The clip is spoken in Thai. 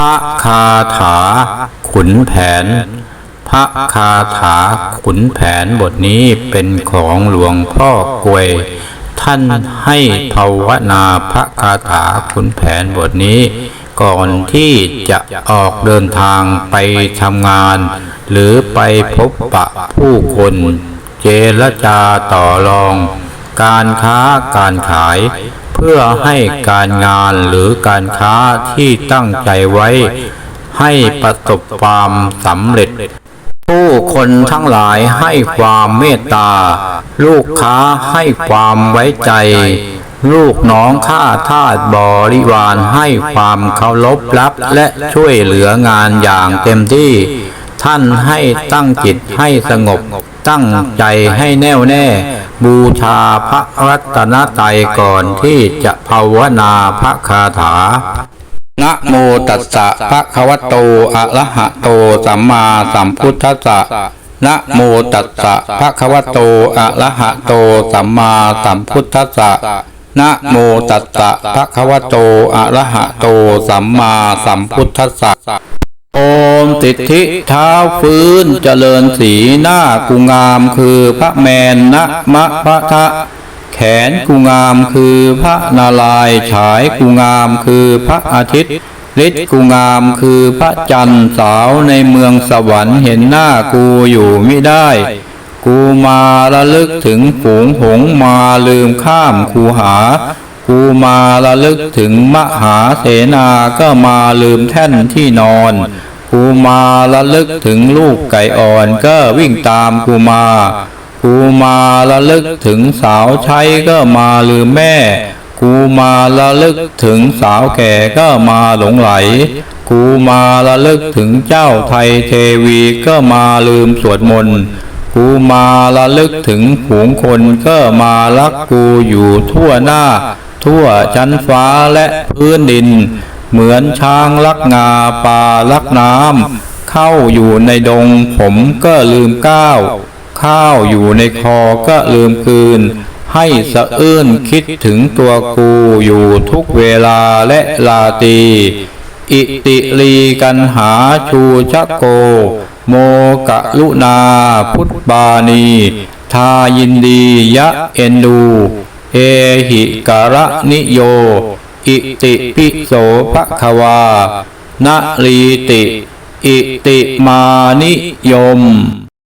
พระคาถา ขุนแผน พระคาถาขุนแผนบทนี้เป็นของหลวงพ่อกวย ท่านให้ภาวนาพระคาถาขุนแผนบทนี้ ก่อนที่จะออกเดินทางไปทำงาน หรือไปพบปะผู้คนเจรจาต่อรอง การค้าการขาย เพื่อให้การงานหรือการค้าที่ตั้งใจไว้ ให้ประสบความสำเร็จ ผู้คนทั้งหลายให้ความเมตตา ลูกค้าให้ความไว้ใจ ลูกน้องข้าทาสบริวารให้ความเคารพรับและช่วยเหลืองานอย่างเต็มที่ ท่านให้ตั้งจิตให้สงบ ตั้งใจให้แน่วแน่ บูชาพระรัตนตรัยก่อนที่จะภาวนาพระคาถานะโมตัสสะภะคะวะโตอะระหะโตสัมมาสัมพุทธัสสะนะโมตัสสะภะคะวะโตอะระหะโตสัมมาสัมพุทธัสสะนะโมตัสสะภะคะวะโตอะระหะโตสัมมาสัมพุทธัสสะ โอมสิทธิเท้าฟื้นเจริญสีหน้ากุงามคือพระแมนนะมะพระทะ แขนกุงามคือพระนารายฉายกุงามคือพระอาทิตย์ฤทธิ์กุงามคือพระจันทร์สาวในเมืองสวรรค์เห็นหน้ากูอยู่ไม่ได้ กูมาระลึกถึงฝูงหงมาลืมข้ามคูหา กูมาระลึกถึงมหาเสนาก็มาลืมแท่นที่นอนกูมาระลึกถึงลูกไก่อ่อนก็วิ่งตามกูมากูมาระลึกถึงสาวใช้ก็มาลืมแม่กูมาระลึกถึงสาวแก่ก็มาหลงไหล กูมาระลึกถึงเจ้าไทยเทวีก็มาลืมสวดมนต์ กูมาระลึกถึงฝูงคนก็มารักกูอยู่ทั่วหน้า ทั่วชั้นฟ้าและพื้นดิน เหมือนช้างรักงาปลารักน้ำเข้าอยู่ในดงผมก็ลืมก้าว ข้าวอยู่ในคอก็ลืมคืน ให้สะอื้นคิดถึงตัวกูอยู่ทุกเวลาและลาตีอิติลีกันหาชูชักโก โมกะลุนา พุทธบานี ทายินดียะเอ็นดู เอหิการะนิโย อิติปิโสภควา นะลีติ อิติมานิยม